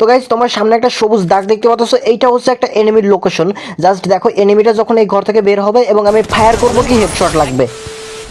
তো গাইজ তোমার সামনে একটা সবুজ দাগ দেখতে পাচ্ছ, এইটা হচ্ছে একটা এনিমির লোকেশন জাস্ট দেখো এনিমিটা যখন এই ঘর থেকে বের হবে এবং আমি ফায়ার করব কি হেডশট লাগবে।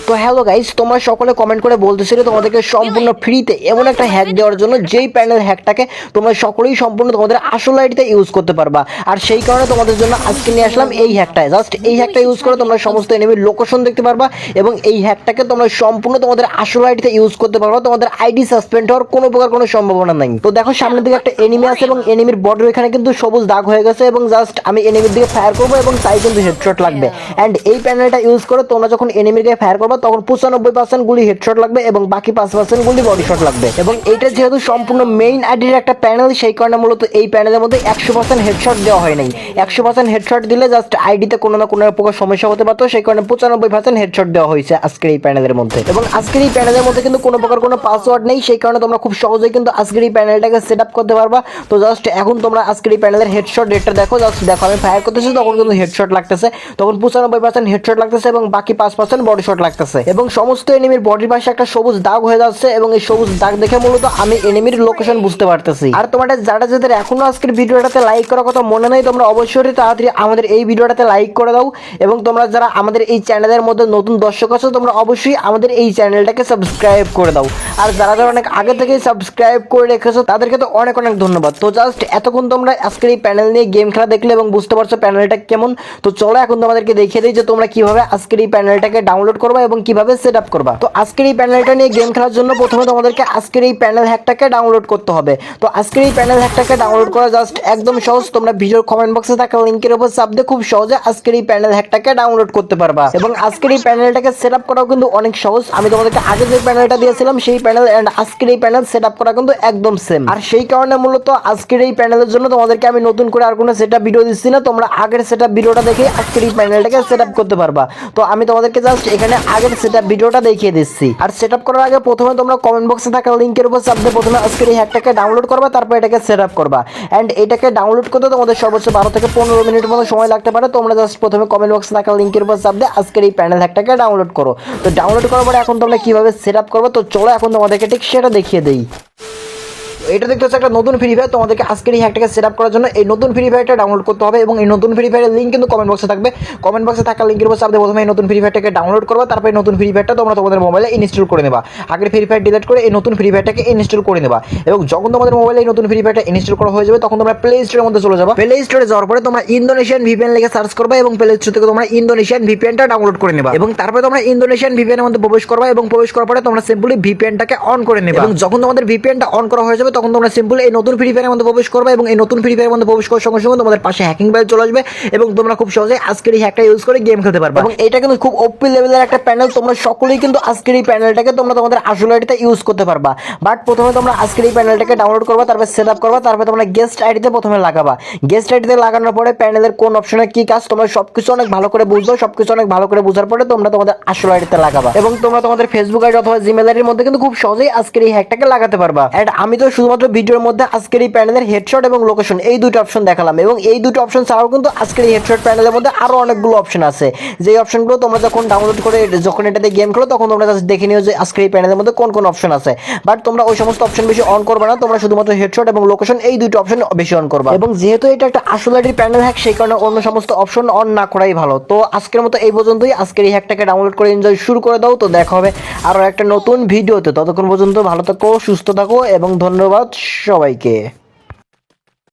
তো হ্যালো গাইজ তোমরা সকলে কমেন্ট করে বলতেছিলে তোমাদেরকে সম্পূর্ণ ফ্রিতে এমন একটা হ্যাক দেওয়ার জন্য, যেই প্যানেল হ্যাকটাকে তোমরা সকলেই সম্পূর্ণ তোমাদের আসল আইডিতে ইউজ করতে পারবা। আর সেই কারণে তোমাদের জন্য আজকে নিয়ে আসলাম এই হ্যাকটা জাস্ট এই হ্যাকটা ইউজ করে তোমরা সমস্ত এনিমির লোকেশন দেখতে পারবা এবং এই হ্যাকটাকে তোমরা সম্পূর্ণ তোমাদের আসল আইডিতে ইউজ করতে পারবা। তোমাদের আইডি সাসপেন্ড হওয়ার কোনো প্রকার কোনো সম্ভাবনা নাই। তো দেখো, সামনের দিকে একটা এনিমি আছে এবং এনিমির বর্ডার এখানে কিন্তু সবুজ দাগ হয়ে গেছে এবং জাস্ট আমি এনিমির দিকে ফায়ার করব এবং তাই কিন্তু হেডশট লাগবে। অ্যান্ড এই প্যানেলটা ইউজ করে তোমরা যখন এনিমির দিকে ফায়ার করবে তখন পঁচানব্বই পার্সেন্ট গুলি হেডশট লাগবে এবং বাকি পাঁচ পার্সেন্ট গুলি বডি শট লাগবে। এবং এইটা যেহেতু সম্পূর্ণ মেইন আইডির একটা প্যানেল সেই কারণে মূলত এই প্যানেলের মধ্যে একশো পার্সেন্ট হেডশট দেওয়া হয় নাই। একশো পার্সেন্ট হেডশট দিলে জাস্ট আইডিতে কোনো না কোনো প্রকার সমস্যা হতে পারতো, সেই কারণে পঁচানব্বই পার্সেন্ট হেডশট দেওয়া হয়েছে আজকের এই প্যানেলের মধ্যে। এবং আজকের এই প্যানেলের মধ্যে কিন্তু কোনো প্রকার কোনো পাসওয়ার্ড নেই, সেই কারণে তোমরা খুব সহজেই কিন্তু আজকের এই প্যানেলটাকে সেট আপ করতে পারবা। তো জাস্ট এখন তোমরা আজকের এই প্যানেলের হেডশট রেটটা দেখো জাস্ট দেখো, আমি ফায়ার করতেছি, তখন কিন্তু হেডশট লাগতেছে। তখন পঁচানব্বই পার্সেন্ট হেডশট লাগতেছে এবং বাকি পাঁচ পার্সেন্ট বডি শট লাগতেছে। এবং সমস্ত এনিমির বডির পাশে একটা সবুজ দাগ হয়ে যাচ্ছে এবং এই সবুজ দাগ দেখে মূলত আমি এনিমির লোকেশন বুঝতে পারতেছি। আর তোমাদের যারা যাদের এখনও আজকের ভিডিওটাতে লাইক করার কথা মনে নেই, তোমরা অবশ্যই তাড়াতাড়ি আমাদের এই ভিডিওটাতে লাইক করে দাও এবং তোমরা যারা আমাদের এই চ্যানেলের মধ্যে নতুন দর্শক আছো, তোমরা অবশ্যই আমাদের এই চ্যানেলটাকে সাবস্ক্রাইব করে দাও। আর যারা যারা অনেক আগে থেকেই সাবস্ক্রাইব করে রেখেছো, তাদেরকে তো অনেক অনেক ধন্যবাদ। তো জাস্ট এতক্ষণ তোমরা আজকের এই প্যানেল নিয়ে গেম খেলা দেখলে এবং বুঝতে পারছ প্যানেলটা কেমন। তো চলো এখন তোমাদেরকে দেখিয়ে দিই যে তোমরা কীভাবে আজকের এই প্যানেলটাকে ডাউনলোড করবা এবং কীভাবে সেট আপ করবা? তো আজকের এই প্যানেলটা নিয়ে গেম খেলার জন্য প্রথমে তোমাদেরকে আজকের এই প্যানেল হ্যাকটাকে ডাউনলোড করতে হবে। তো আজকের এই প্যানেল হ্যাকটাকে ডাউনলোড করা জাস্ট একদম সহজ। তোমরা ভিডিওর কমেন্ট বক্সে থাকা লিঙ্কের উপর চাপ দিয়ে খুব সহজে আজকের এই প্যানেল হ্যাকটাকে ডাউনলোড করতে পারবা। এবং আজকের এই প্যানেলটাকে সেট আপ করাও কিন্তু অনেক সহজ। আমি তোমাদেরকে আগে যে প্যানেলটা দিয়েছিলাম, সেই প্যানেল এন্ড আজকের এই প্যানেল সেট আপ করা কিন্তু একদম সেম আর সেই কারণে মূলত আজকের এই প্যানেলের জন্য তোমাদেরকে আমি নতুন করে আর কোনো সেট ভিডিও দিচ্ছি না। তোমরা আগের সেট ভিডিওটা দেখে আজকের এই প্যানেলটাকে সেট আপ করতে পারবা। তো আমি তোমাদেরকে জাস্ট এখানে আগের সেটা ভিডিওটা দেখিয়ে দিচ্ছি। আর সেট করার আগে প্রথমে তোমরা কমেন্ট বক্সে থাকা লিঙ্কের উপর চাপ দিয়ে প্রথমে আজকের এই হ্যাকটাকে ডাউনলোড করবা, তারপর এটাকে সেট আপ করবা। অ্যান্ড এটাকে ডাউনলোড করতে তোমাদের সর্বোচ্চ বারো থেকে পনেরো মিনিটের মতো সময় লাগতে পারে। তোমরা জাস্ট প্রথমে কমেন্ট বক্সে থাকা লিঙ্কের উপর চাপ দিয়ে আজকের এই প্যানেল হ্যাকটাকে ডাউনলোড করো। তো ডাউনলোড করার পরে এখন তোমরা কীভাবে সেট আপ করবে? তো চলো এখন তোমাদেরকে ঠিক সেটা দেখিয়ে দিই। এটা দেখতে হচ্ছে একটা নতুন ফ্রি ফায়ার তোমাদেরকে আজকের এই হ্যাকটাকে সেট আপ করার জন্য এই নতুন ফ্রি ফায়ারটা ডাউনলোড করতে হবে এবং এই নতুন ফ্রি ফায়ারের লিঙ্ক কিন্তু কমেন্ট বক্সে থাকবে। কমেন্ট বক্সে থাকা লিঙ্কের উপর দিয়ে প্রথমে এই নতুন ফ্রি ফায়ারটাকে ডাউনলোড করবা তারপরে এই নতুন ফ্রি ফায়ারটা তোমরা তোমাদের মোবাইলে ইনস্টল করে নেবা। আগের ফ্রি ফায়ার ডিলিট করে এই নতুন ফ্রি ফায়ারটাকে ইনস্টল করে নেবা। এবং যখন তোমাদের মোবাইলে এই নতুন ফ্রি ফায়ারটা ইনস্টল করা হয়ে যাবে তখন তোমরা প্লে স্টোরের মধ্যে চলে যাবা। প্লে স্টোরে যাওয়ার পরে তোমরা ইন্দোনেশিয়ান ভিপিএন লিখে সার্চ করবা এবং প্লে স্টোর থেকে তোমরা ইন্দোনেশিয়ান ভিপিএনটা ডাউনলোড করে নেবা। এবং তারপরে তোমরা ইন্দোনেশিয়ান ভিপিএন এর মধ্যে প্রবেশ করবা এবং প্রবেশ করার পরে তোমরা সিম্পলি ভিপিএনটাকে অন করে নেবা। এবং যখন তোমাদের ভিপিএনটা অন করা হয়ে যাবে তখন তোমরা সিম্পলি এই নতুন ফ্রি ফায়ারের মধ্যে প্রবেশ করবে এবং এই নতুন ফ্রি ফায়ারের মধ্যে প্রবেশ করার সঙ্গে সঙ্গে তোমাদের পাশে হ্যাকিং বাইল চলে আসবে এবং তোমরা খুব সহজে আজকের এই হ্যাকটা ইউজ করে গেম খেলতে পারবে। এবং এটা কিন্তু খুব ওপি লেভেলের একটা প্যানেল তোমরা সকলেই কিন্তু আজকের এই প্যানেলটাকে তোমরা তোমাদের আসল আইডিতে ইউজ করতে পারবা। বাট প্রথমে তোমরা আজকের এই প্যানেলটাকে ডাউনলোড করবা, তারপর সেট আপ করবা, তারপর তোমরা গেস্ট আইডিতে প্রথমে লাগাবা। গেস্ট আইডিতে লাগানোর পরে প্যানেলের কোন অপশনে কি কাজ, তোমরা সবকিছু অনেক ভালো করে বুঝব, সবকিছু অনেক ভালো করে বোঝার পরে তোমরা তোমাদের আসল আইডিতে লাগাবা। এবং তোমরা তোমাদের ফেসবুক আইডি অথবা জিমেল আইডির মধ্যে কিন্তু খুব সহজেই আজকের এই হ্যাকটাকে লাগাতে পারবা। এন্ড আমি তো শুধুমাত্র ভিডিওর মধ্যে আজকের এই প্যানেলের হেডশট এবং লোকেশন এই দুটো অপশন দেখালাম। এবং এই দুটো অপশন ছাড়াও কিন্তু আজকের এই হেডশট প্যানেলের মধ্যে আরও অনেকগুলো অপশন আছে। যে অপশনগুলো তোমরা যখন ডাউনলোড করে, যখন এটাতে গেম খেলো, তখন তোমরা জাস্ট দেখে নিও যে আজকের এই প্যানেলের মধ্যে কোন কোন অপশন আছে। বাট তোমরা ওই সমস্ত অপশন বেশি অন করবে না, তোমরা শুধুমাত্র হেডশট এবং লোকেশন এই দুটো অপশন বেশি অন করবা। এবং যেহেতু এটা একটা আসলের প্যানেল হ্যাক সেই কারণে অন্য সমস্ত অপশন অন না করাই ভালো। তো আজকের মতো এই পর্যন্তই। আজকের এই হ্যাকটাকে ডাউনলোড করে এনজয় শুরু করে দাও। তো দেখা হবে আরও একটা নতুন ভিডিওতে। ততক্ষণ পর্যন্ত ভালো থাকো, সুস্থ থাকো এবং ধন্যবাদ সবাইকে।